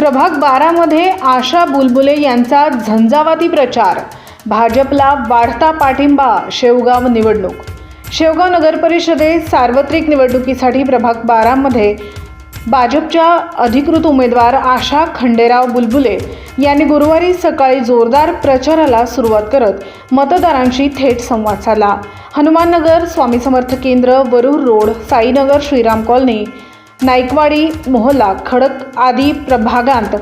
प्रभाग बारामध्ये आशा बुलबुले यांचा झंझावाती प्रचार. भाजपला वाढता पाठिंबा शेवगाव निवडणूक. शेवगाव नगर परिषदेत सार्वत्रिक निवडणुकीसाठी प्रभाग बारामध्ये भाजपच्या अधिकृत उमेदवार आशा खंडेराव बुलबुले यांनी गुरुवारी सकाळी जोरदार प्रचाराला सुरुवात करत मतदारांशी थेट संवाद साधला. हनुमाननगर स्वामी समर्थ केंद्र वरूर रोड साईनगर श्रीराम कॉलनी नाईकवाडी मोहल्ला खडक आदी प्रभागांत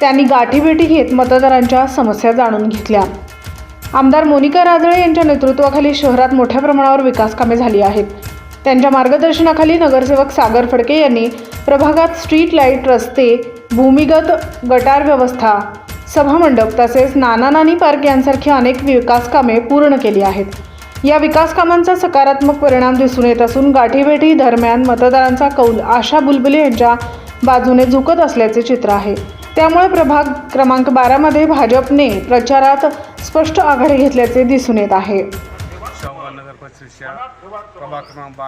त्यांनी गाठीभेटी घेत मतदारांच्या समस्या जाणून घेतल्या. आमदार मोनिका राजळे यांच्या नेतृत्वाखाली शहरात मोठ्या प्रमाणावर विकास कामे झाली आहेत. त्यांच्या मार्गदर्शनाखाली नगरसेवक सागर फडके यांनी प्रभागात स्ट्रीट लाइट रस्ते भूमिगत गटार व्यवस्था सभामंडप तसेच नाना नानी पार्क यांसारखी अनेक विकास कामे पूर्ण केली आहेत. या विकास कामांचा सकारात्मक परिणाम दिसून येत असून गाठीभेटी दरम्यान मतदारांचा कौल आशा बुलबुले यांच्या बाजूने झुकत असल्याचे चित्र आहे. त्यामुळे प्रभाग क्रमांक बारामध्ये भाजपने प्रचारात स्पष्ट आघाडी घेतल्याचे दिसून येत आहे. शाहू नगर परिषदच्या प्रभाग क्रमांक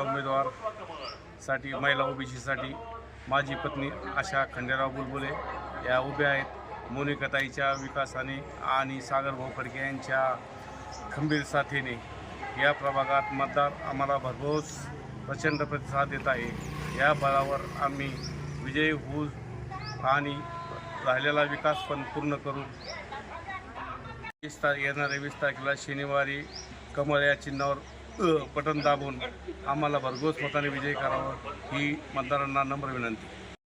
उमेदवारसाठी महिला ओबीसीसाठी माझी पत्नी आशा खंडेराव बुलबुले या उभ्या आहेत. मोनिकाताईच्या विकासाने आणि सागर भाऊ फडके यांच्या खंबीर साथीने या प्रभागात मतदार आम्हाला भरघोस प्रचंड प्रतिसाद देत आहे. या बळावर आम्ही विजयी होऊ आणि राहिलेला विकास पण पूर्ण करू. वीस तारीख येणाऱ्या वीस तारखेला शनिवारी कमळ या चिन्हावर अ, बटन दाबून आम्हाला भरघोस मताने विजयी करावं ही मतदारांना नम्र विनंती.